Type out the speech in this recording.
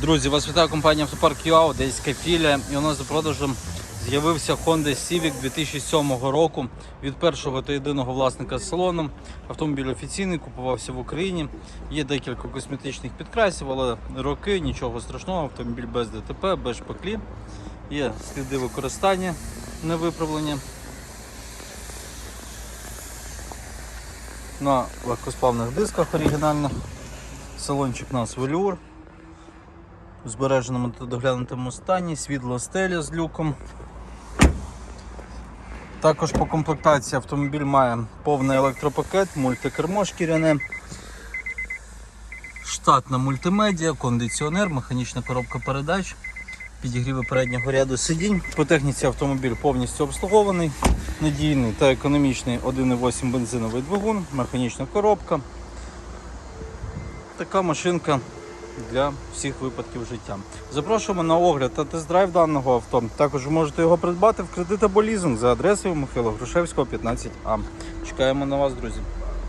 Друзі, вас вітає компанія Автопарк ЮА, Одеська філія. І у нас за продажем з'явився Honda Civic 2007 року від першого та єдиного власника з салоном. Автомобіль офіційний, купувався в Україні. Є декілька косметичних підкрасів, але роки, нічого страшного. Автомобіль без ДТП, без шпаклі. Є сліди використання не виправлення. На легкосплавних дисках оригінальних. Салончик у нас велюр в збереженому та доглянутому стані, світло стеля з люком. Також по комплектації автомобіль має повний електропакет, мультикермо шкіряне, штатна мультимедіа, кондиціонер, механічна коробка передач, підігріви переднього ряду сидінь. По техніці автомобіль повністю обслугований, надійний та економічний 1,8 бензиновий двигун, механічна коробка. Така машинка для всіх випадків життя. Запрошуємо на огляд та тест-драйв даного авто. Також можете його придбати в кредит або лізинг за адресою Михайла Грушевського, 15А. Чекаємо на вас, друзі.